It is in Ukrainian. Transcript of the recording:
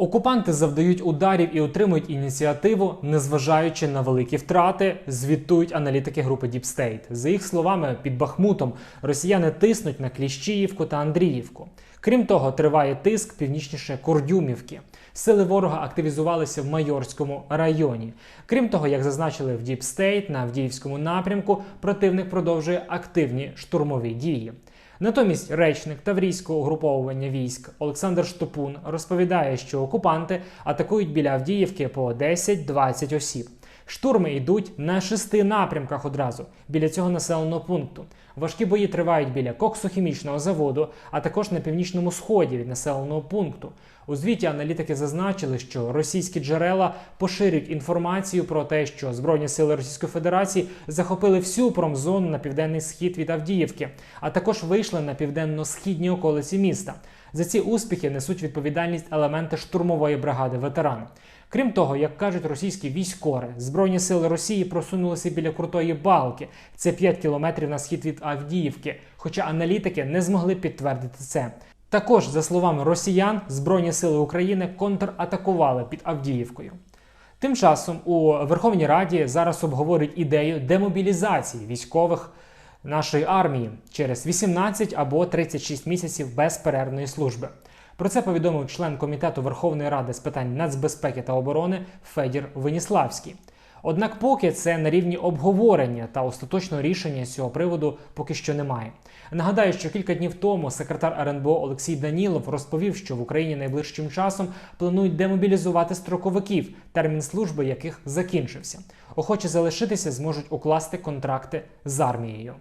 Окупанти завдають ударів і отримують ініціативу, незважаючи на великі втрати, звітують аналітики групи Deep State. За їх словами, під Бахмутом росіяни тиснуть на Кліщіївку та Андріївку. Крім того, триває тиск північніше Курдюмівки. Сили ворога активізувалися в Майорському районі. Крім того, як зазначили в Deep State, на Авдіївському напрямку противник продовжує активні штурмові дії. Натомість речник Таврійського угруповування військ Олександр Штопун розповідає, що окупанти атакують біля Авдіївки по 10-20 осіб. Штурми йдуть на шести напрямках одразу біля цього населеного пункту. Важкі бої тривають біля коксохімічного заводу, а також на північному сході від населеного пункту. У звіті аналітики зазначили, що російські джерела поширюють інформацію про те, що Збройні сили Російської Федерації захопили всю промзону на південний схід від Авдіївки, а також вийшли на південно-східні околиці міста. За ці успіхи несуть відповідальність елементи штурмової бригади ветеран. Крім того, як кажуть російські військори, збройні сили Росії просунулися біля крутої балки. Це 5 кілометрів на схід від Авдіївки. Хоча аналітики не змогли підтвердити це. Також, за словами росіян, збройні сили України контратакували під Авдіївкою. Тим часом у Верховній Раді зараз обговорюють ідею демобілізації військових нашої армії через 18 або 36 місяців безперервної служби. Про це повідомив член комітету Верховної Ради з питань нацбезпеки та оборони Федір Веніславський. Однак, поки це на рівні обговорення та остаточного рішення з цього приводу поки що немає. Нагадаю, що кілька днів тому секретар РНБО Олексій Данілов розповів, що в Україні найближчим часом планують демобілізувати строковиків, термін служби яких закінчився. Охочі залишитися зможуть укласти контракти з армією.